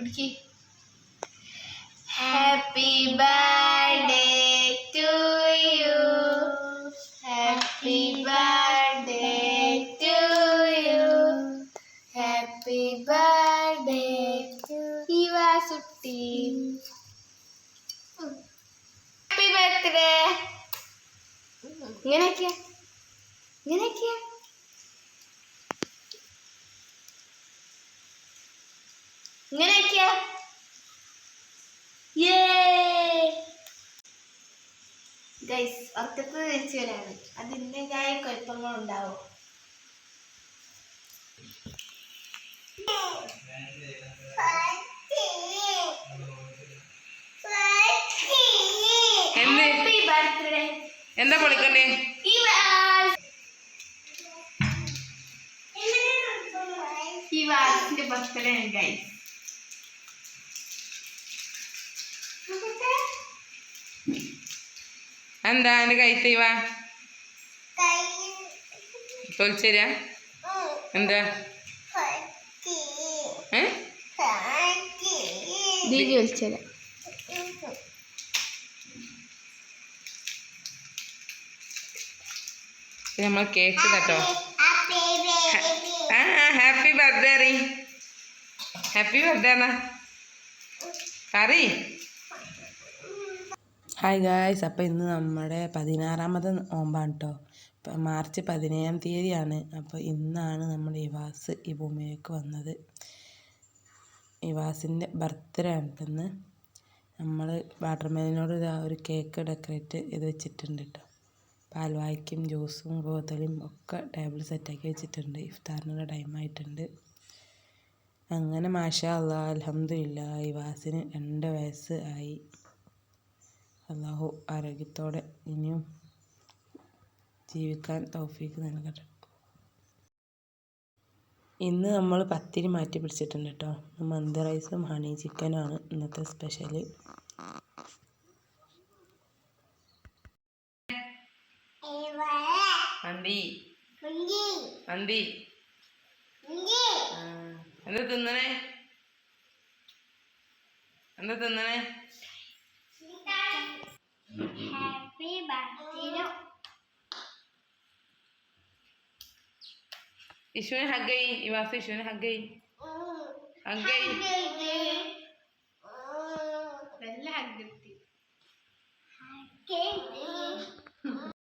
കുടിക്ക് happy birthday to you happy birthday to you happy birthday ഇവ സുട്ടി happy birthday ഇങ്ങനെയൊക്കെയാ ഇങ്ങനെയൊക്കെയാ ഇങ്ങനെയൊക്കെയാ. ഗൈസ് ഒറ്റത്ത് തിരിച്ചു വരാണ്. കുഴപ്പങ്ങളുണ്ടാവും. എന്ത്? ഹാപ്പി ബർത്ത്ഡേ എന്താ പൊളിക്കണ്ടേ? ഈ വാസിന്റെ ബർത്ത്ഡേ ഗൈസ് എന്താ എന്റെ തീവ തൊലിച്ചേരാ? എന്താ? ഏ? ദീദി നമ്മൾ കേക്ക് കേട്ടോ? ആ ഹാപ്പി ബർത്ത്ഡേ അറി. ഹാപ്പി ബർത്ത്ഡേ എന്നാ? അറി ഹായ് ഗായ്സ് അപ്പോൾ ഇന്ന് നമ്മുടെ പതിനാറാമത് നോമ്പാണ് കേട്ടോ ഇപ്പം മാർച്ച് പതിനേഴാം തീയതിയാണ്. അപ്പോൾ ഇന്നാണ് നമ്മുടെ ഇവാസ് ഈ ഭൂമിയിലേക്ക് വന്നത്. ഇവാസിന്റെ ബർത്ത്ഡേ ആണ് ഇന്ന്. നമ്മൾ വാട്ടർമെലിനോട് ഒരു കേക്ക് ഡെക്കറേറ്റ് ചെയ്ത് വെച്ചിട്ടുണ്ട് കേട്ടോ പാൽവായ്ക്കും ജ്യൂസും ഗോതലും ഒക്കെ ടേബിൾ സെറ്റാക്കി വെച്ചിട്ടുണ്ട്. ഇഫ്താറിനുള്ള ടൈം ആയിട്ടുണ്ട്. അങ്ങനെ മാഷാ അള്ളാ അലഹമില്ല ഇവാസിന് രണ്ട് വയസ്സ് ആയി. അള്ളാഹു ആരോഗ്യത്തോടെ ഇനിയും ജീവിക്കാൻ തൗഫീക്ക് നൽകട്ടെ. ഇന്ന് നമ്മൾ പത്തിരി മാറ്റി പിടിച്ചിട്ടുണ്ട് കേട്ടോ. മന്തി റൈസും ഹണി ചിക്കനുമാണ് ഇന്നത്തെ സ്പെഷ്യൽ മന്തി. മന്തി. ആ, എന്താ തിന്നണേ? എന്താ തിന്നണേ? ഹാപ്പി ബർത്ത്ഡേ ഇഷുവിന് ഹഗ് ചെയ് ഇവാസ ഇഷുവിന് ഹഗ് ചെയ്. ഹഗ് ചെയ്. നല്ല ഹഗ്